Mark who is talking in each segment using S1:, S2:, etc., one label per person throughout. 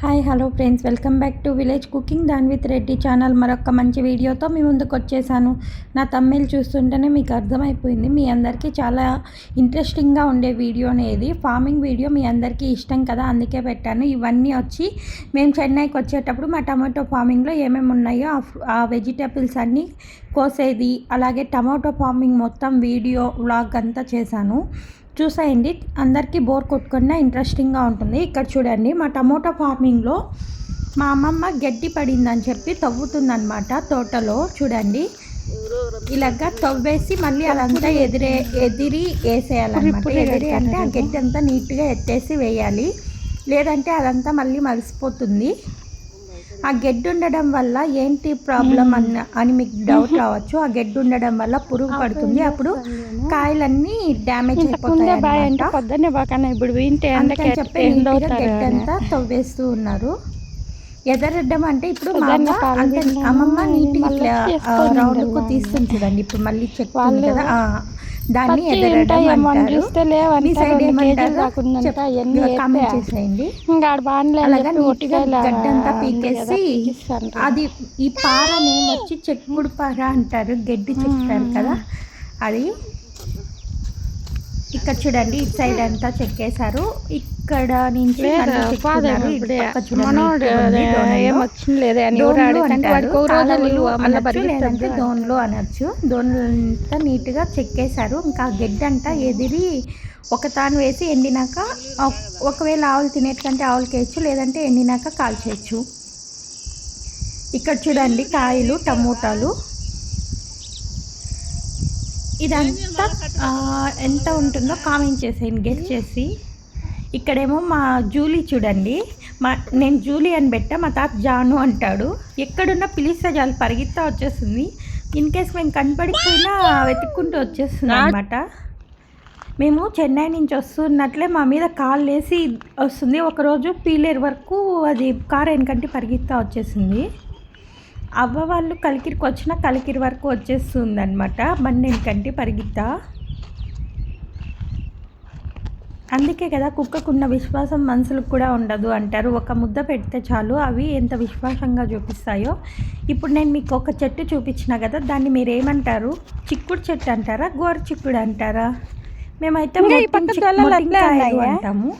S1: Hi hello friends welcome back to village cooking done with Reddy channel మరొక మంచి వీడియోతో మీ ముందుకు వచ్చేసాను. నా తమ్మిల్ చూస్తుంటేనే మీకు అర్థమైపోయింది. మీ అందరికీ చాలా ఇంట్రెస్టింగ్గా ఉండే వీడియో అనేది. ఫార్మింగ్ వీడియో మీ అందరికీ ఇష్టం కదా అందుకే పెట్టాను. ఇవన్నీ వచ్చి మేము చెన్నైకి వచ్చేటప్పుడు మా టమాటో ఫార్మింగ్లో ఏమేమి ఉన్నాయో ఆ వెజిటేబుల్స్ అన్నీ కోసేది. అలాగే టమాటో ఫార్మింగ్ మొత్తం వీడియో వ్లాగ్ అంతా చేశాను. చూసేయండి. అందరికీ బోర్ కొట్టుకున్న ఇంట్రెస్టింగ్గా ఉంటుంది. ఇక్కడ చూడండి మా టమోటా ఫార్మింగ్లో మా అమ్మమ్మ గడ్డి పడిందని చెప్పి తవ్వుతుందనమాట తోటలో. చూడండి ఇలాగా తవ్వేసి మళ్ళీ అదంతా ఎదిరే ఎదిరి వేసేయాలన్నమాట. ఎదిరి అంటే ఆ గడ్డి అంతా నీట్గా ఎత్తేసి వేయాలి. లేదంటే అదంతా మళ్ళీ మలిసిపోతుంది ఆ గెడ్డు ఉండడం వల్ల ఏంటి ప్రాబ్లం అన్న అని మీకు డౌట్ రావచ్చు. ఆ గెడ్డు ఉండడం వల్ల పురుగు పడుతుంది. అప్పుడు కాయలన్నీ డ్యామేజ్ అయిపోతాయి
S2: పొద్దున్నే బాగా ఇప్పుడు
S1: చెప్పి గడ్డంతా తవ్వేస్తూ ఉన్నారు. ఎదరడ్డం అంటే ఇప్పుడు మా అమ్మ అమ్మమ్మ నీట్గా రౌండ్కు తీస్తుంది చూడండి. ఇప్పుడు మళ్ళీ చెక్ కదా దాన్ని ఎదరడం అంటారు. మీ సైడ్ ఏమంటారు? కామెంట్ చేసేయండి. అలాగా నీట్గా గడ్డంతా పీకేసి అది ఈ పార నేమ్ వచ్చి చెక్కుడు పార అంటారు గడ్డి చెప్తారు కదా. అది ఇక్కడ చూడండి ఇటు సైడ్ అంతా చెక్కేశారు. ఇక్కడ నుంచి లేదంటే దోన్లో అనొచ్చు. దోన్లు అంతా నీట్గా చెక్కేశారు. ఇంకా గడ్డి అంట ఎదిరి ఒక తాను వేసి ఎండినాక ఒకవేళ ఆవులు తినేటికంటే ఆవులకి వేయచ్చు లేదంటే ఎండినాక కాల్చేయచ్చు. ఇక్కడ చూడండి కాయలు టమోటాలు. ఇదంతా ఎంత ఉంటుందో కామెంట్ చేసేయండి గెస్ చేసి. ఇక్కడేమో మా జూలీ చూడండి. మా నేను జూలీ అని పెట్టా మా తాత జాను అంటాడు. ఎక్కడున్నా పిలిస్తే చాలు పరిగెత్తా వచ్చేస్తుంది. ఇన్ కేస్ మేము కనపడిపోయినా వెతుక్కుంటూ వచ్చేస్తుంది అనమాట మేము చెన్నై నుంచి వస్తున్నట్లే మా మీద కాళ్ళు వేసి వస్తుంది. ఒకరోజు పీలేరు వరకు అది కార్ వెనకంటే పరిగెత్తా వచ్చేసింది. అవ్వ వాళ్ళు కలికిరికి వచ్చిన కలికిరి వరకు వచ్చేస్తుంది అనమాట బండి ఎందుకంటే పరిగిత్త. అందుకే కదా కుక్కకున్న విశ్వాసం మనుషులకు కూడా ఉండదు అంటారు. ఒక ముద్ద పెడితే చాలు అవి ఎంత విశ్వాసంగా చూపిస్తాయో. ఇప్పుడు నేను మీకు ఒక చెట్టు చూపించిన కదా దాన్ని మీరు ఏమంటారు? చిక్కుడు చెట్టు అంటారా? గోరు చిక్కుడు అంటారా? మేమైతే అంటాము.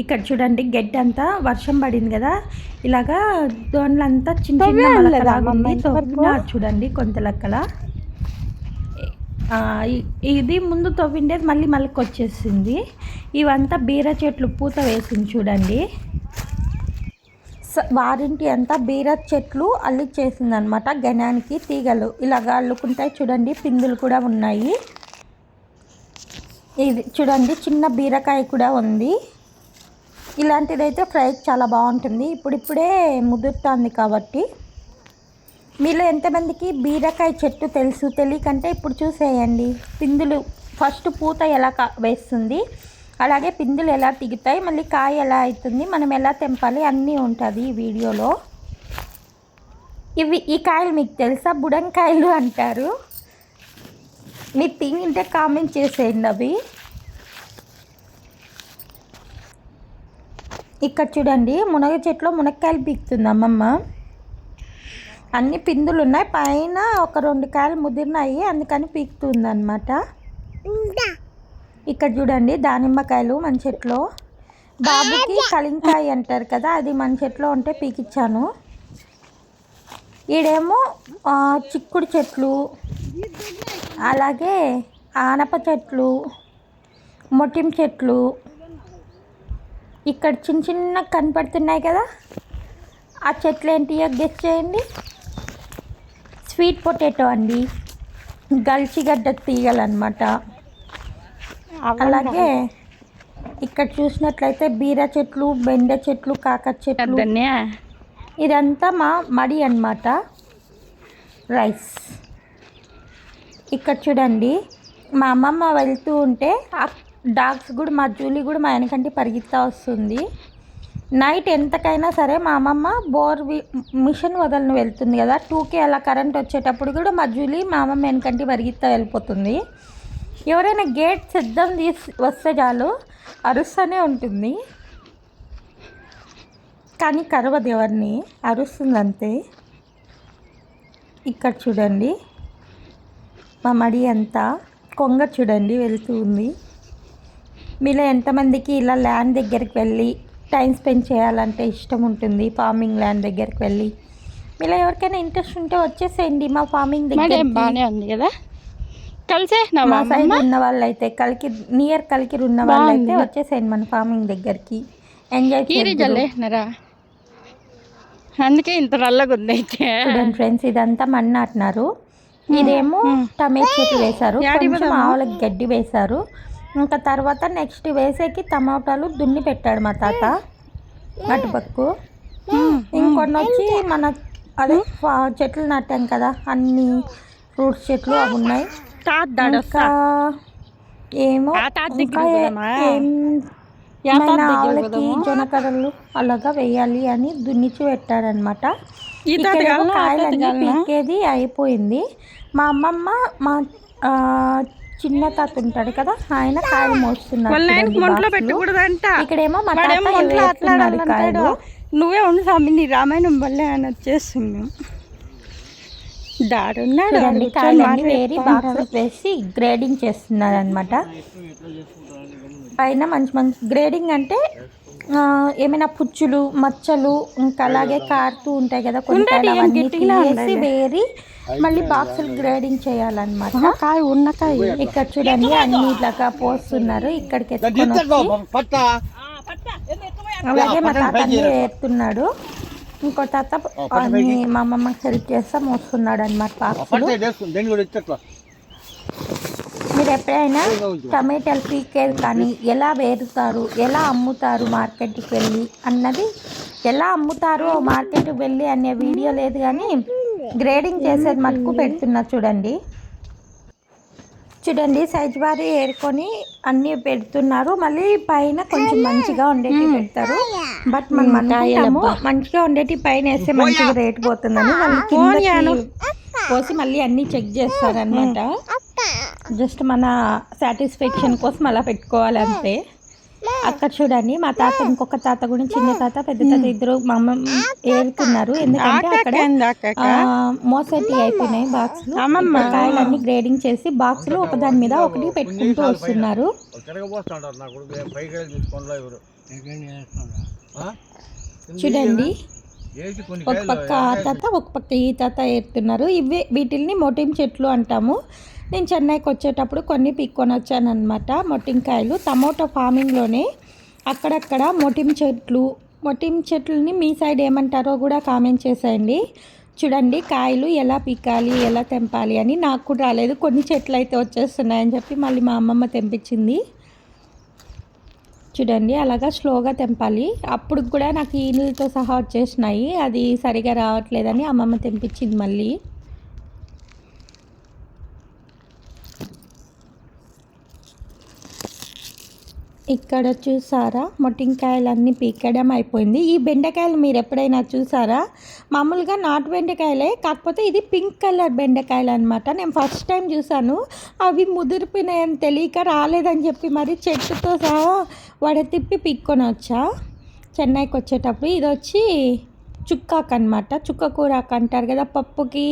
S1: ఇక్కడ చూడండి గడ్డి అంతా వర్షం పడింది కదా. ఇలాగా దోన్లంతా చిన్న చిన్న చూడండి కొంత లెక్కల. ఇది ముందు తవ్విండేది మళ్ళీ మళ్ళీ వచ్చేసింది ఇవంతా బీర చెట్లు పూత వేసింది చూడండి. వారింటి అంతా బీర చెట్లు అల్లిచ్చేసింది అనమాట గణానికి తీగలు. ఇలాగ అల్లుకుంటాయి చూడండి పిందులు కూడా ఉన్నాయి. ఇది చూడండి చిన్న బీరకాయ కూడా ఉంది. ఇలాంటిదైతే ఫ్రై చాలా బాగుంటుంది. ఇప్పుడిప్పుడే ముదురుతుంది కాబట్టి. మీలో ఎంతమందికి బీరకాయ చెట్టు తెలుసు? తెలియకంటే ఇప్పుడు చూసేయండి. పిందులు ఫస్ట్ పూత ఎలా వేస్తుంది? అలాగే పిందులు ఎలా తిగుతాయి మళ్ళీ కాయ ఎలా అవుతుంది మనం ఎలా తెంపాలి? అన్నీ ఉంటుంది ఈ వీడియోలో. ఇవి ఈ కాయలు మీకు తెలుసా? బుడంకాయలు అంటారు. మీరు తింటే కామెంట్ చేసేయండి అవి. ఇక్కడ చూడండి మునగ చెట్లో మునక్కాయలు పీకుతుంది అమ్మమ్మ. అన్ని పిందులు ఉన్నాయి పైన ఒక రెండు కాయలు ముదిరినాయి అందుకని పీకుతుంది అనమాట ఇక్కడ చూడండి దానిమ్మకాయలు మన చెట్లో. బాబుకి కలింకాయ అంటారు కదా అది మన చెట్లో ఉంటే పీకిచ్చాను. ఈడేమో చిక్కుడు చెట్లు అలాగే ఆనప చెట్లు మొటిం చెట్లు ఇక్కడ చిన్న చిన్న కనపడుతున్నాయి కదా. ఆ చెట్లు ఏంటి? గెస్ చేయండి. స్వీట్ పొటాటో అండి. గల్చిగడ్డ తీయాలన్నమాట అలాగే ఇక్కడ చూసినట్లయితే బీర చెట్లు బెండ చెట్లు కాక చెట్లు. ఇదంతా మా మడి అనమాట రైస్ ఇక్కడ చూడండి. మా అమ్మమ్మ వెళ్తూ ఉంటే డాగ్స్ కూడా మా జూలీ కూడా మా వెనకంటే పరిగెత్తా వస్తుంది. నైట్ ఎంతకైనా సరే మా అమ్మమ్మ బోర్ మిషన్ వదలని వెళ్తుంది కదా. టూకే అలా కరెంట్ వచ్చేటప్పుడు కూడా మా జూలీ మా అమ్మమ్మ వెనకంటే పరిగెత్తా వెళ్ళిపోతుంది. ఎవరైనా గేట్ సిద్ధం తీసి వస్తే చాలు. అరుస్తూనే ఉంటుంది. కానీ కరవదు ఎవరిని. అరుస్తుంది అంతే. ఇక్కడ చూడండి. మా మడి అంతా కొంగ చూడండి వెళ్తూ ఉంది మీలో ఎంతమందికి ఇలా ల్యాండ్ దగ్గరికి వెళ్ళి టైం స్పెండ్ చేయాలంటే ఇష్టం ఉంటుంది? ఫార్మింగ్ ల్యాండ్ దగ్గరికి వెళ్ళి. మీలో ఎవరికైనా ఇంట్రెస్ట్ ఉంటే వచ్చేసేయండి. మా ఫార్మింగ్ దగ్గర
S2: బాగానే ఉంది కదా? కలిసే
S1: మా సైడ్ ఉన్న వాళ్ళైతే కలికి నియర్ కలికి ఉన్న వాళ్ళైతే. వచ్చేసేయండి మన ఫార్మింగ్ దగ్గరికి. ఎంజాయ్
S2: అందుకే ఇంత నల్లగా ఉంది
S1: చూడండి ఫ్రెండ్స్ ఇదంతా నాటినారు ఇదేమో. టమాటో చెట్లు వేశారు. కొంచెం? ఆవులకి గడ్డి వేశారు. ఇంకా తర్వాత నెక్స్ట్ వేసేకి టమాటాలు దున్ని పెట్టాడు మా తాత. అటుపక్కు ఇంకొన్ని వచ్చి మన అదే చెట్లు నాటాం కదా అన్ని ఫ్రూట్స్ చెట్లు అవి ఉన్నాయి. ఇంకా ఏమో ఇంకా ఏమైనా ఆవులకి? జొనకర్రలు అలాగా వేయాలి అని దున్నిచి పెట్టారనమాట కాయలన్నీ? పీకేది అయిపోయింది. మా అమ్మమ్మ మా చిన్న తాత ఉంటాడు కదా ఆయన కాయలు మోస్తున్నారు.
S2: పెట్టకూడదంట.
S1: ఇక్కడేమో మా తాత కాయలు.
S2: నువ్వే ఉండు స్వామి నీ రామాయణం వల్లే అని వచ్చేస్తున్నాం
S1: కాయలన్నీ వేరి బాక్స్ వేసి గ్రేడింగ్ చేస్తున్నారు అనమాట పైన మంచి మంచి గ్రేడింగ్ అంటే ఏమైనా పుచ్చులు మచ్చలు ఇంకా అలాగే కారుతూ ఉంటాయి కదా కొన్ని. వేరి మళ్ళీ బాక్సులు గ్రేడింగ్ చేయాలన్నమాట.
S2: కాయ ఉన్న కాయ.
S1: ఇక్కడ చూడండి అన్ని ఇట్లాగా పోస్తున్నారు. ఇక్కడికి అలాగే మా తాత ఎత్తున్నాడు. ఇంకో తాత అన్ని మా అమ్మమ్మకి హెల్ప్ చేస్తా మోస్తున్నాడు అనమాట బాక్సులు ఎప్పుడైనా టమాటాలు పీకేది కానీ ఎలా వేరుతారు ఎలా అమ్ముతారు మార్కెట్కి వెళ్ళి అన్నది ఎలా అమ్ముతారు మార్కెట్కి వెళ్ళి అనే వీడియో లేదు కానీ గ్రేడింగ్ చేసేది మటుకు పెడుతున్నా చూడండి. చూడండి సైజ్ వారి ఏరుకొని అన్నీ పెడుతున్నారు. మళ్ళీ పైన కొంచెం మంచిగా ఉండేటి పెడతారు. బట్ మనం అనుకుంటాము మంచిగా ఉండేటి పైన వేస్తే మంచిగా రేట్ పోతుందని. వాళ్ళు కిందకి పోసి మళ్ళీ అన్నీ చెక్ చేస్తారనమాట జస్ట్ మన సాటిస్ఫాక్షన్ కోసం అలా పెట్టుకోవాలి అంతే అక్కడ చూడండి మా తాత ఇంకొక తాత కూడా చిన్న తాత పెద్ద తాత ఇద్దరు మా అమ్మ ఏరుతున్నారు ఎందుకంటే అక్కడ మోసటి అయిపోయినాయి బాక్స్
S2: అమ్మమ్మ.
S1: కాయలన్నీ గ్రేడింగ్ చేసి బాక్సులు ఒకదాని మీద ఒకటి పెట్టుకుంటూ వస్తున్నారు? చూడండి. ఒక పక్క ఆ తాత ఒక పక్క ఈ తాత ఏరుతున్నారు. ఇవే వీటిల్ని మొటిం చెట్లు అంటాము. నేను చెన్నైకి వచ్చేటప్పుడు కొన్ని పీక్కొని వచ్చానమాట మొటింకాయలు టమోటా ఫార్మింగ్లోనే అక్కడక్కడ మొటిం చెట్లు మొటిం చెట్లని మీ సైడ్ ఏమంటారో కూడా కామెంట్ చేసేయండి. చూడండి కాయలు ఎలా పీకాలి ఎలా తెంపాలి అని నాకు కూడా రాలేదు. కొన్ని చెట్లు అయితే వచ్చేస్తున్నాయని చెప్పి మళ్ళీ మా అమ్మమ్మ తెంపించింది. చూడండి అలాగా స్లోగా తెంపాలి. అప్పుడు కూడా నాకు ఈనులతో సహా వచ్చేసినాయి. అది సరిగా రావట్లేదని అమ్మమ్మ తెంపించింది మళ్ళీ. ఇక్కడ చూసారా? మొట్టింకాయలు అన్నీ పీకడం అయిపోయింది. ఈ బెండకాయలు మీరు ఎప్పుడైనా చూసారా? మామూలుగా నాటు బెండకాయలే కాకపోతే ఇది పింక్ కలర్ బెండకాయలు అనమాట నేను ఫస్ట్ టైం చూసాను. అవి ముదిరిపోయినాయని తెలియక రాలేదని చెప్పి మరి చెట్టుతో సహా వడతిప్పి పీక్కొని వచ్చా? చెన్నైకి వచ్చేటప్పుడు ఇది వచ్చి చుక్కాకు అనమాట చుక్క కూరాకు అంటారు కదా పప్పుకి.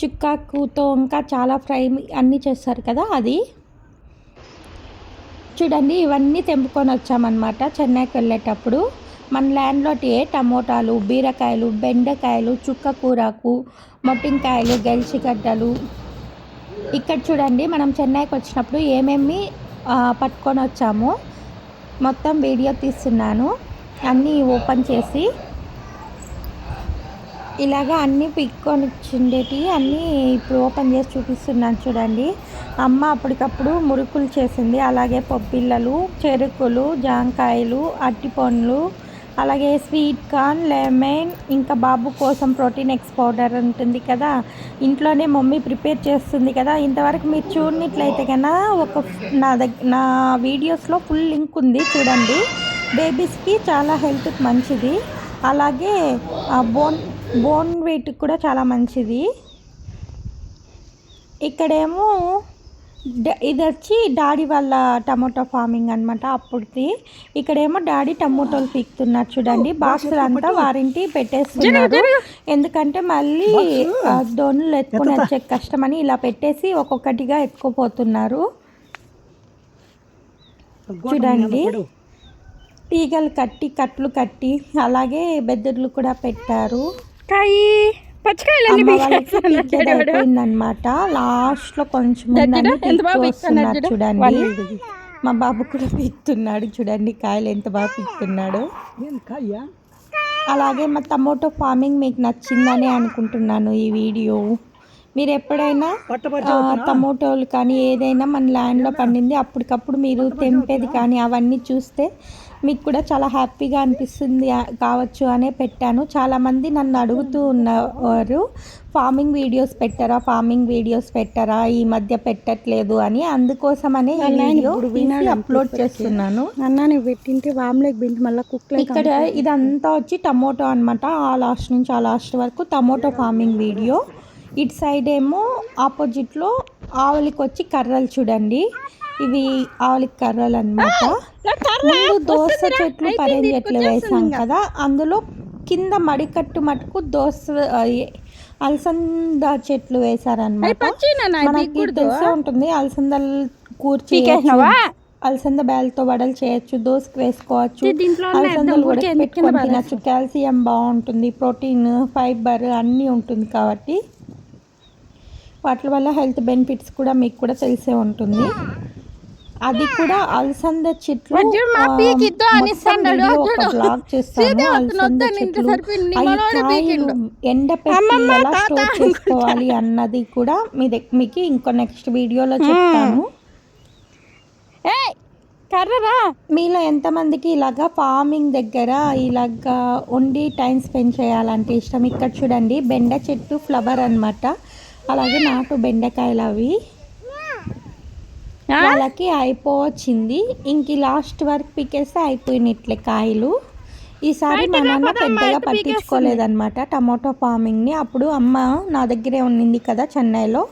S1: చుక్కాకుతో ఇంకా చాలా ఫ్రై అన్నీ చేస్తారు కదా అది. చూడండి ఇవన్నీ తెంపుకొని వచ్చామన్నమాట చెన్నైకి వెళ్ళేటప్పుడు. మన ల్యాండ్లోటి టమోటాలు బీరకాయలు బెండకాయలు చుక్క కూరాకు మొట్టింకాయలు గెలిచిగడ్డలు. ఇక్కడ చూడండి మనం చెన్నైకి వచ్చినప్పుడు ఏమేమి పట్టుకొని వచ్చామో మొత్తం వీడియో తీస్తున్నాను. అన్నీ ఓపెన్ చేసి ఇలాగా అన్నీ పిక్కొని వచ్చిండేటి అన్నీ ఇప్పుడు ఓపెన్ చేసి చూపిస్తున్నాను చూడండి. అమ్మ అప్పటికప్పుడు మురుకులు చేసింది. అలాగే పప్పిళ్ళలు చెరుకులు జాంకాయలు అట్టిపండ్లు అలాగే స్వీట్ కార్న్ లెమన్ ఇంకా బాబు కోసం ప్రోటీన్ ఎక్స్ పౌడర్ ఉంటుంది కదా. ఇంట్లోనే మమ్మీ ప్రిపేర్ చేస్తుంది కదా. ఇంతవరకు మీరు చూడనట్లయితే కన్నా ఒక నా దగ్గర నా వీడియోస్లో ఫుల్ లింక్ ఉంది చూడండి. బేబీస్కి చాలా హెల్త్కి మంచిది. అలాగే బోన్ బోన్ వెయిట్ కూడా చాలా మంచిది. ఇక్కడేమో ఇది వచ్చి డాడీ వాళ్ళ టమోటా ఫార్మింగ్ అనమాట అప్పుడుది ఇక్కడేమో డాడీ టమోటాలు పీకుతున్నారు చూడండి. బాక్సులు అంతా వారింటి పెట్టేస్తున్నారు. ఎందుకంటే మళ్ళీ ఆ, దోణులు ఎత్తుకొని వచ్చే కష్టమని ఇలా పెట్టేసి ఒక్కొక్కటిగా ఎత్తుకుపోతున్నారు. చూడండి. తీగలు కట్టి కట్లు కట్టి అలాగే బెద్దర్లు కూడా పెట్టారు. అయిపోయిందన్నమాట లాస్ట్లో కొంచెం చూడండి. మా బాబు కూడా పీకుతున్నాడు చూడండి కాయలు ఎంత బాగా పీకుతున్నాడు. అలాగే మా టమోటో ఫార్మింగ్ మీకు నచ్చిందని అనుకుంటున్నాను ఈ వీడియో. మీరు ఎప్పుడైనా టమోటోలు కానీ ఏదైనా మన ల్యాండ్లో పండింది అప్పటికప్పుడు మీరు తెంపేది కానీ అవన్నీ చూస్తే మీకు కూడా చాలా హ్యాపీగా అనిపిస్తుంది కావచ్చు అనే పెట్టాను. చాలామంది నన్ను అడుగుతూ ఉన్నవారు ఫార్మింగ్ వీడియోస్ పెట్టారా? ఫార్మింగ్ వీడియోస్ పెట్టారా? ఈ మధ్య పెట్టట్లేదు అని. అందుకోసమనే అప్లోడ్ చేస్తున్నాను.
S2: అన్న నువ్వు పెట్టింటే వామ్లోకి బింటి మళ్ళీ కుక్
S1: ఇక్కడ ఇదంతా వచ్చి టమోటో అన్నమాట. ఆ లాస్ట్ నుంచి ఆ లాస్ట్ వరకు టమోటో ఫార్మింగ్ వీడియో ఇటు సైడ్ ఏమో ఆపోజిట్లో ఆవులకి వచ్చి కర్రలు చూడండి. ఇవి ఆవులకి కర్రలు అన్నమాట ముందు దోస చెట్లు పరేం చెట్లు వేసాం కదా అందులో కింద మడికట్టు మటుకు దోస అలసంద చెట్లు వేశారనమాట మనకి తెలిసే ఉంటుంది అలసందలు కూర్చి అలసంద బ్యాలతో వడలు చేయొచ్చు దోసకి వేసుకోవచ్చు. అలసందలు కూడా పెట్టుకొని తినచ్చు. కాల్షియం బాగుంటుంది ప్రోటీన్ ఫైబర్ అన్నీ ఉంటుంది కాబట్టి. వాటి వల్ల హెల్త్ బెనిఫిట్స్ కూడా మీకు కూడా తెలిసే ఉంటుంది. అది కూడా అలసంద చెట్లు బ్లాగ్ చేస్తాను. అలసంద చెట్లు అవి కాయలు ఎండపెట్టి ఎలా స్టోర్ చేసుకోవాలి అన్నది కూడా మీ మీకు ఇంకో నెక్స్ట్ వీడియోలో చెప్తాను.
S2: కర్రరా
S1: మీలో ఎంతమందికి ఇలాగా ఫార్మింగ్ దగ్గర ఇలాగా ఉండి టైం స్పెండ్ చేయాలంటే ఇష్టం? ఇక్కడ చూడండి బెండ చెట్టు ఫ్లవర్ అన్నమాట. అలాగే నాటు బెండకాయలు అవి. వాళ్ళకి అయిపోవచ్చింది. ఇంక లాస్ట్ వరకు పికేస్తే అయిపోయినట్లే కాయలు. ఈసారి మా నాన్న పెద్దగా పట్టించుకోలేదన్నమాట టమాటో ఫార్మింగ్ని. అప్పుడు అమ్మ నా దగ్గరే ఉండింది కదా చెన్నైలో.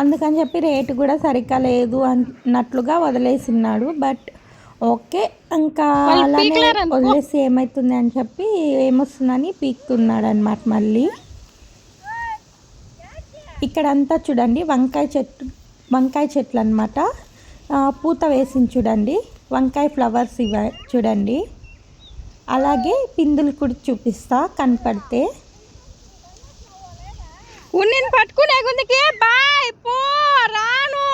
S1: అందుకని చెప్పి రేటు కూడా సరిగ్గా లేదు అన్నట్లుగా వదిలేసిన్నాడు. బట్ ఓకే ఇంకా అలానే వదిలేసి ఏమవుతుంది అని చెప్పి ఏమొస్తుందని పీక్తున్నాడు అనమాట మళ్ళీ. ఇక్కడంతా చూడండి వంకాయ చెట్టు వంకాయ చెట్లు అనమాట పూత వేసింది చూడండి. వంకాయ ఫ్లవర్స్ ఇవ చూడండి. అలాగే పిందులు కూడా చూపిస్తా కనపడితే.
S2: ఉన్నిని పట్టుకునే గుందికి బాయ్ పో రాను.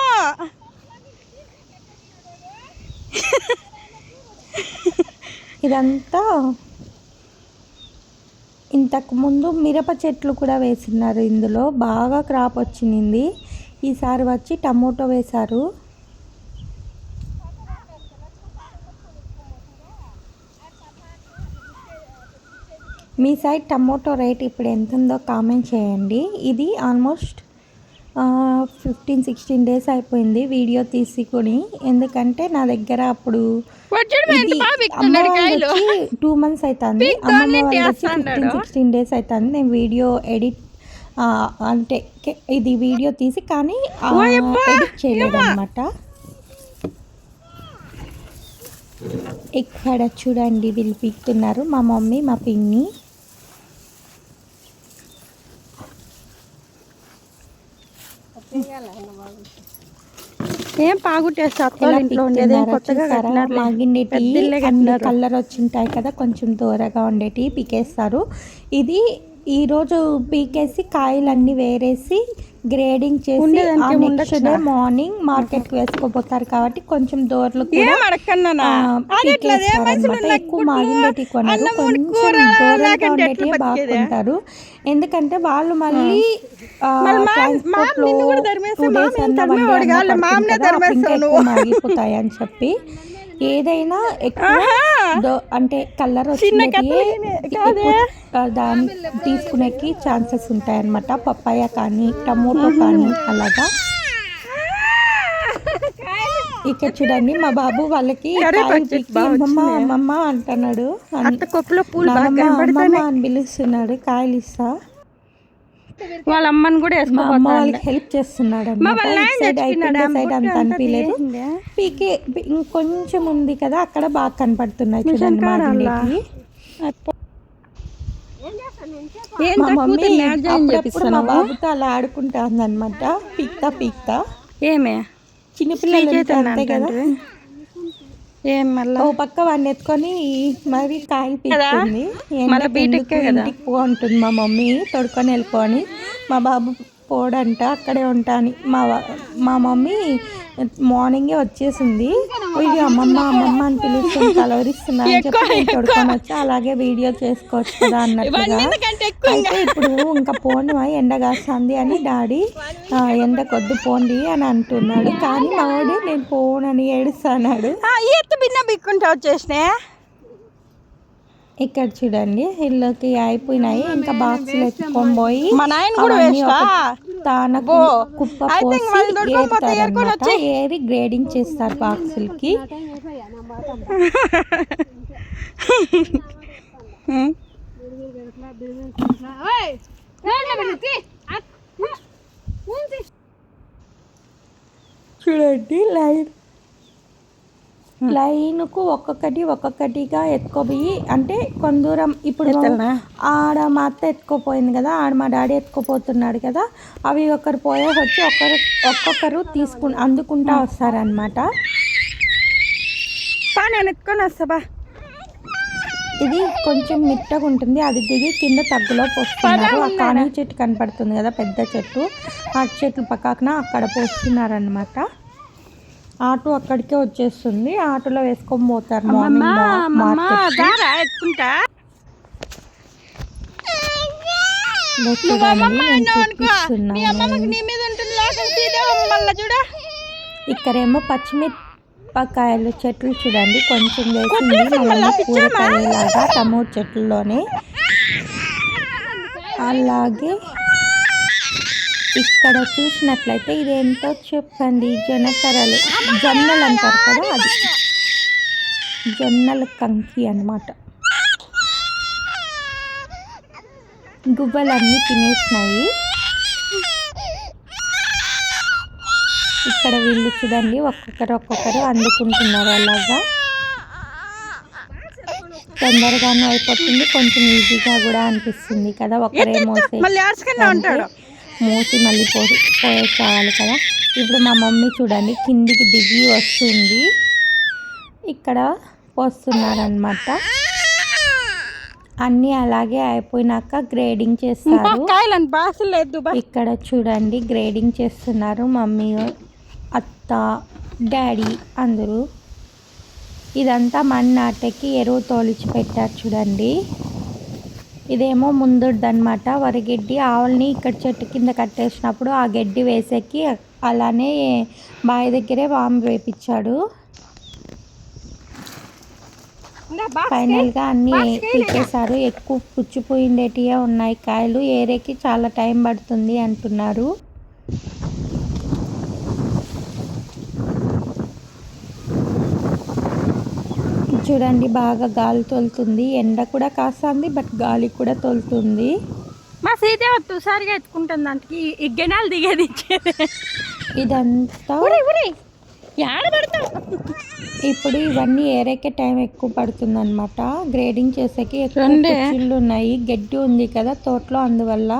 S1: ఇదంతా ఇంతకు ముందు మిరప చెట్లు కూడా వేసినారు. ఇందులో బాగా క్రాప్ వచ్చింది. ఈసారి వచ్చి టమోటో వేశారు. మీ సైడ్ టమోటో రేట్ ఇప్పుడు ఎంత ఉందో కామెంట్ చేయండి. ఇది ఆల్మోస్ట్ ఫిఫ్టీన్ సిక్స్టీన్ డేస్ అయిపోయింది వీడియో తీసుకొని. ఎందుకంటే నా దగ్గర అప్పుడు టూ మంత్స్ అవుతుంది అమ్మమ్మ వచ్చి ఫిఫ్టీన్ సిక్స్టీన్ డేస్ అవుతుంది నేను వీడియో ఎడిట్ అంటే ఇది వీడియో తీసి కానీ ఎడిట్ చేయలేదు అనమాట ఇక్కడ చూడండి వీళ్ళు పీకుతున్నారు మా మమ్మీ మా పిన్ని.
S2: ఏం పాగుట్టేస్తా ఇంట్లో ఉండేది? కొత్తగా.
S1: కలర్ వచ్చింటాయి కదా కొంచెం దూరగా ఉండేటి పీకేస్తారు. ఇది ఈ రోజు పీకేసి కాయలన్నీ వేరేసి గ్రేడింగ్ చేసి నెక్స్ట్ డే మార్నింగ్ మార్కెట్కి వేసుకోపోతారు కాబట్టి కొంచెం దూరలు ఎక్కువ మాగిండేటి కొనరు కొంచెం
S2: ఉడుకుకూర
S1: దూరంగా
S2: లేకుంటే
S1: ఉండేటి
S2: ఎట్లా
S1: బాగా
S2: బతికేదే?
S1: కొంటారు ఎందుకంటే వాళ్ళు మళ్ళీ. మాగిపోతాయి అని చెప్పి ఏదైనా ఎక్కువ అంటే కలర్ దాన్ని తీసుకునేకి ఛాన్సెస్ ఉంటాయి అన్నమాట పప్పాయ కానీ టమోటో కానీ అలాగా. ఇక్కడ చూడండి మా బాబు వాళ్ళకి అమ్మమ్మ అంటున్నాడు. అని పిలుస్తున్నాడు. కాయలు ఇస్తా
S2: వాళ్ళ అమ్మని కూడా
S1: వాళ్ళకి హెల్ప్ చేస్తున్నాడు సైడ్ అంత అనిపించలేదు? పీకే ఇంకొంచెం ఉంది కదా అక్కడ బాగా కనపడుతున్నాయి చూడండి మా మమ్మీ అప్పుడప్పుడు మా బాబుతో అలా ఆడుకుంటాంది అనమాట పీక్తా పీక్తా.
S2: ఏమే?
S1: చిన్నపిల్లలు అంతే కదా.
S2: ఏం మళ్ళా?
S1: ఓ పక్క వాడిని ఎత్తుకొని మరి కాయలు ఎందుకు
S2: కదా.
S1: ఇంటికి పో అంటుంది మా మమ్మీ తొడుకొని వెళ్ళిపోని మా బాబు పోడంట అక్కడే ఉంటాని. మా మా మమ్మీ మార్నింగే వచ్చేసింది. వీడియో అమ్మమ్మ అమ్మమ్మ అని పిలుస్తుంది కలవరిస్తున్నా అని చెప్పి తొడుకొని వచ్చి అలాగే వీడియో చేసుకోవచ్చు కదా అన్నట్టుగా. అయితే ఇప్పుడు ఇంకా పోండి ఎండ కాస్తుంది అని డాడీ "ఆ, ఎండ కొద్దు పోండి అని అంటున్నాడు. కానీ మావాడు నేను పోనని ఏడుస్తున్నాడు.
S2: ఎత్తు బిన్న బిక్కుంటా వచ్చేసినా
S1: ఇక్కడ చూడండి ఇల్లుకి అయిపోయినాయి. ఇంకా బాక్సులు ఎత్తుకొని పోయి
S2: కూడా
S1: తానకు కుప్ప పోసి ఏరుతారన్నమాట. ఏరి గ్రేడింగ్ చేస్తారు బాక్సులకి చూడండి లైన్ లైన్కు ఒక్కొక్కటి ఒక్కొక్కటిగా ఎత్తుకోపోయి అంటే కొంత దూరం ఇప్పుడు? ఆడ మా అత్త ఎత్తుకోపోయింది కదా ఆడ మా డాడీ ఎత్తుకోపోతున్నాడు కదా అవి ఒకరు పోయేసి వచ్చి ఒక్కరు ఒక్కొక్కరు తీసుకు అందుకుంటా వస్తారనమాట
S2: పా నేను ఎత్తుకొని వస్తా బా
S1: ఇది కొంచెం మిట్టగా ఉంటుంది అది దిగి కింద తగ్గులో పోస్తున్నారు. ఆ కాని చెట్టు కనపడుతుంది కదా పెద్ద చెట్టు. ఆ చెట్టు పక్కన అక్కడ పోస్తున్నారనమాట ఆటో అక్కడికే వచ్చేస్తుంది. ఆటోలో వేసుకొని పోతారు ఇక్కడేమో పచ్చిమిరపకాయలు చెట్లు చూడండి. కొంచెం వేసింది టమోటా చెట్లలోనే. అలాగే ఇక్కడ చూసినట్లయితే ఇదేంటో చెప్పండి జొన్నకర్రలు జొన్నలు అంటారు కదా అది. జొన్నల కంకి అన్నమాట. గువ్వలన్నీ తినేసినాయి. ఇక్కడ వీళ్ళు చూడండి ఒక్కొక్కరు ఒక్కొక్కరు అందుకుంటున్నారు అలాగా. తొందరగానే అయిపోతుంది కొంచెం ఈజీగా కూడా అనిపిస్తుంది కదా ఒకరే మోసే మోసి మళ్ళీ పో పోయేసి రావాలి కదా. ఇప్పుడు మా మమ్మీ చూడండి కిందికి దిగి వస్తుంది. ఇక్కడ పోస్తున్నారనమాట అన్నీ అలాగే అయిపోయినాక గ్రేడింగ్ చేస్తారు. ఇక్కడ చూడండి గ్రేడింగ్ చేస్తున్నారు మమ్మీ అత్త డాడీ అందరూ. ఇదంతా మణి నాటకి ఎరువు తోలిచి పెట్టారు చూడండి. ఇదేమో ముందుదన్నమాట వరిగడ్డి ఆవుల్ని ఇక్కడ చెట్టు కింద కట్టేసినప్పుడు ఆ గడ్డి వేసేకి అలానే బావి దగ్గరే వాము వేపించాడు. ఫైనల్గా అన్నీ పీకేశారు. ఎక్కువ పుచ్చిపోయిండేటివే ఉన్నాయి. కాయలు ఏరేకి చాలా టైం పడుతుంది అంటున్నారు. చూడండి బాగా గాలి తోలుతుంది. ఎండ కూడా కాస్తుంది బట్ గాలి కూడా తోలుతుంది.
S2: మా సీతే తుసారిగా ఎత్తుకుంటుంది దానికి ఈ గెనాలు దిగేది
S1: ఇదంతా ఇప్పుడు ఇవన్నీ ఏరేకే టైం ఎక్కువ పడుతుంది అనమాట గ్రేడింగ్ చేసేకి ఎక్కువ ఉన్నాయి. గడ్డి ఉంది కదా తోటలో అందువల్ల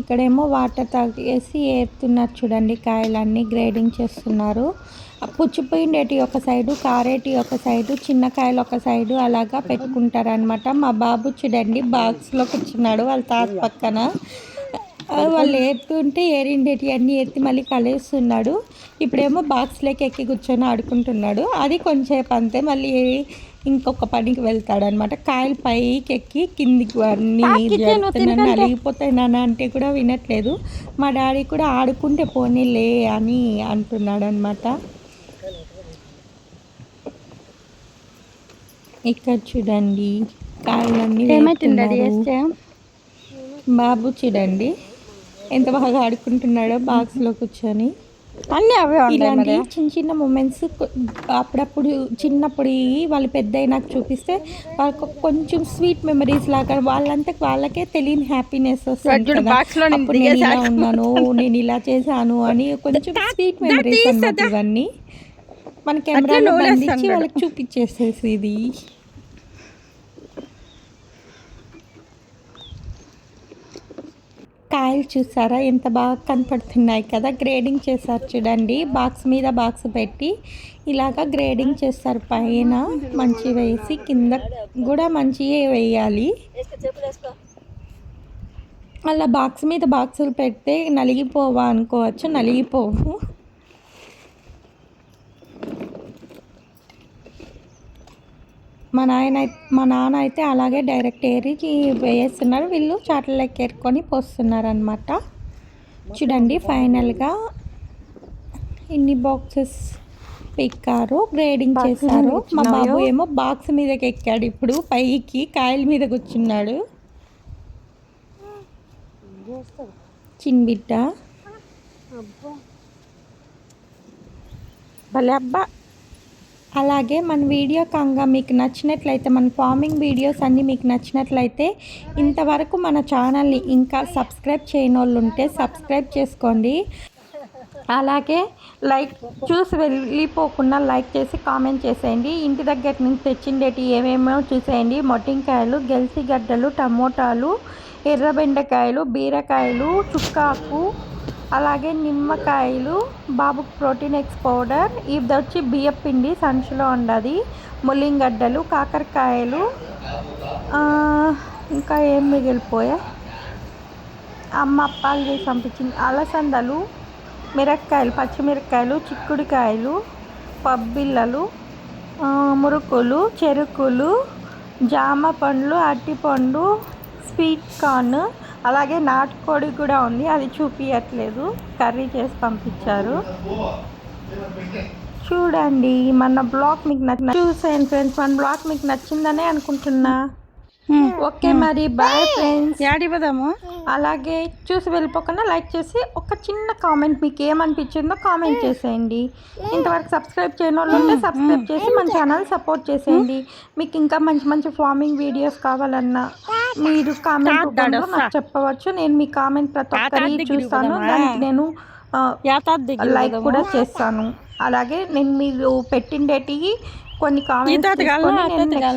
S1: ఇక్కడేమో వాటర్ తాగేసి ఏరుతున్నారు చూడండి కాయలన్నీ గ్రేడింగ్ చేస్తున్నారు. పుచ్చిపోయిండేటి ఒక సైడు కారేటి ఒక సైడు చిన్న కాయలు ఒక సైడు అలాగా పెట్టుకుంటారు అనమాట మా బాబు చూడండి బాక్స్లో కూర్చున్నాడు వాళ్ళ తాత పక్కన. వాళ్ళు ఏరుతుంటే ఏరిండేటి అన్నీ ఎత్తి మళ్ళీ కలేస్తున్నాడు. ఇప్పుడేమో బాక్స్లోకి ఎక్కి కూర్చొని ఆడుకుంటున్నాడు. అది కొంచెంసేపు అంతే మళ్ళీ ఇంకొక పనికి వెళ్తాడు అనమాట కాయలు పైకి ఎక్కి కిందికి అన్ని అలిగిపోతాయి నాన్న అంటే కూడా వినట్లేదు. మా డాడీ కూడా ఆడుకుంటే పోనీలే అని అంటున్నాడు అనమాట ఇక్కడ చూడండి.
S2: వేస్తే
S1: బాబు చూడండి ఎంత బాగా ఆడుకుంటున్నాడో బాక్స్లో కూర్చొని
S2: అన్నీ అవే
S1: ఇలాంటి చిన్న చిన్న మూమెంట్స్ అప్పుడప్పుడు చిన్నప్పుడు వాళ్ళు పెద్ద అయినాక చూపిస్తే వాళ్ళకు కొంచెం స్వీట్ మెమరీస్ లాగా వాళ్ళంతా వాళ్ళకే తెలియని హ్యాపీనెస్ వస్తుంది
S2: నేను
S1: అప్పుడు నేను ఇలా. ఉన్నాను నేను ఇలా చేశాను అని కొంచెం స్వీట్ మెమరీస్ అన్నమాట ఇవన్నీ మన కెమెరాలో బంధించి. వాళ్ళకి చూపించేసేసి ఇది కాయలు చూసారా? ఎంత బాగా కనపడుతున్నాయి కదా? గ్రేడింగ్ చేశారు చూడండి. బాక్స్ మీద బాక్స్ పెట్టి ఇలాగా గ్రేడింగ్ చేస్తారు పైన మంచి వేసి కింద కూడా మంచిగా వేయాలి. అలా బాక్స్ మీద బాక్సులు పెడితే నలిగిపోవా అనుకోవచ్చు. నలిగిపోవు. మా నాయన మా నాన్న అయితే అలాగే డైరెక్ట్ ఏరికి వేస్తున్నారు. వీళ్ళు చాట్లకి ఏరుకొని పోస్తున్నారు అనమాట చూడండి ఫైనల్గా ఇన్ని బాక్సెస్ పిక్కారు గ్రేడింగ్ చేశారు. మా బాబు? ఏమో బాక్స్ మీదకి ఎక్కాడు ఇప్పుడు పైకి కాయల మీద కూర్చున్నాడు. చిన్న బిడ్డ.
S2: భలే అబ్బా.
S1: అలాగే మన వీడియో కంగా మీకు నచ్చినట్లయితే మన ఫార్మింగ్ వీడియోస్ అన్నీ మీకు నచ్చినట్లయితే ఇంతవరకు మన ఛానల్ని ఇంకా సబ్స్క్రైబ్ చేయని వాళ్ళు ఉంటే సబ్స్క్రైబ్ చేసుకోండి. అలాగే లైక్ చూసి వెళ్ళిపోకుండా లైక్ చేసి కామెంట్ చేసేయండి. ఇంటి దగ్గర నుంచి తెచ్చిండేటి ఏమేమో చూసేయండి. మొట్టింకాయలు గెలిసి గడ్డలు టమోటాలు ఎర్ర బెండకాయలు బీరకాయలు చుక్కాకు అలాగే నిమ్మకాయలు బాబుకి ప్రోటీన్ ఎక్స్ పౌడర్ ఇది వచ్చి బియ్యం పిండి సంచులో ఉండదు. ముల్లింగడ్డలు కాకరకాయలు ఇంకా ఏం మిగిలిపోయా? అమ్మ అప్పాలు చేసి పంపించింది. అలసందలు మిరక్కాయలు పచ్చిమిరక్కాయలు చిక్కుడుకాయలు పబ్బిళ్ళలు మురుకులు చెరుకులు జామ పండ్లు అరటిపండు స్వీట్ కార్న్ అలాగే నాటుకోడి కూడా ఉంది. అది చూపించట్లేదు కర్రీ చేసి పంపించారు. చూడండి మన బ్లాగ్ మీకు నచ్చిన చూసాను ఫ్రెండ్స్ మన బ్లాగ్ మీకు నచ్చిందనే అనుకుంటున్నా. ఓకే మరి బాయ్ ఫ్రెండ్స్
S2: యాడి పోదాము
S1: అలాగే చూసి వెళ్ళిపోకుండా లైక్ చేసి ఒక చిన్న కామెంట్ మీకు ఏమనిపించిందో కామెంట్ చేసేయండి. ఇంతవరకు సబ్స్క్రైబ్ చేయని వాళ్ళు ఉంటే సబ్స్క్రైబ్ చేసి మన ఛానల్ సపోర్ట్ చేసేయండి. మీకు ఇంకా మంచి మంచి ఫార్మింగ్ వీడియోస్ కావాలన్నా మీరు కామెంట్ రూపంలో నాకు చెప్పవచ్చు. నేను మీ కామెంట్ ప్రతి ఒక్కరి చూస్తాను. దానికి నేను లైక్ కూడా చేస్తాను. అలాగే నేను మీరు పెట్టిండేటివి కొన్ని కామెంట్స్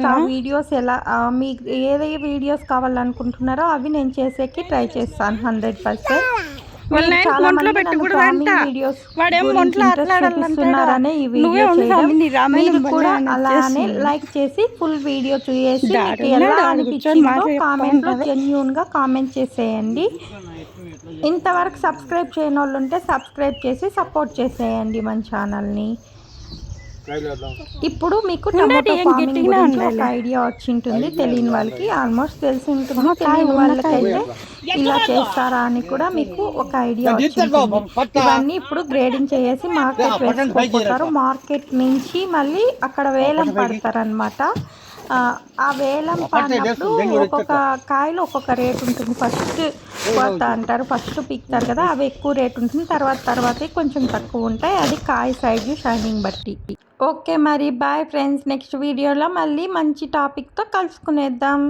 S2: ఆ?
S1: వీడియోస్ ఎలా మీకు ఏ వీడియోస్ కావాలనుకుంటున్నారో అవి నేను చేసేకి ట్రై చేస్తాను హండ్రెడ్ పర్సెంట్
S2: వాళ్ళ నాయనకి ఒంట్లో పెట్టకూడదంట. వాడేమో ఒంట్లో ఆటలాడాలంటాడా? నువ్వే ఉండు స్వామి, నీ రామాయణం
S1: మీరు కూడా అలానే. లైక్ చేసి ఫుల్ వీడియో చూసేసి మీకు ఎలా అనిపించిందో కామెంట్ చేసేయండి ఇంతవరకు సబ్స్క్రైబ్ చేయని వాళ్ళు ఉంటే సబ్స్క్రైబ్ చేసి సపోర్ట్ చేసేయండి మన ఛానల్ని ఇప్పుడు మీకు టమాటో ఫార్మింగ్ గురించి ఒక. ఐడియా వచ్చి ఉంటుంది తెలియని వాళ్ళకి ఆల్మోస్ట్ తెలిసి ఉంటుంది. తెలియని వాళ్ళకైతే ఇలా చేస్తారా అని కూడా మీకు ఒక ఐడియా వచ్చి ఉంటుంది ఇవన్నీ ఇప్పుడు గ్రేడింగ్ చేసి మార్కెట్ వేసుకుంటారు మార్కెట్ నుంచి మళ్ళీ అక్కడ వేలం పడతారనమాట ఆ వేలం పడినప్పుడు ఒక్కొక్క కాయలు ఒక్కొక్క రేట్ ఉంటుంది. ఫస్ట్ కోత అంటారు. ఫస్ట్ పిక్తారు కదా అవి ఎక్కువ రేట్ ఉంటుంది. తర్వాత తర్వాత కొంచెం తక్కువ ఉంటాయి. అది కాయ సైజు షైనింగ్ బట్టి. ఓకే మరి బాయ్ ఫ్రెండ్స్. నెక్స్ట్ వీడియోలో మళ్ళీ మంచి టాపిక్తో కలుసుకునేద్దాం.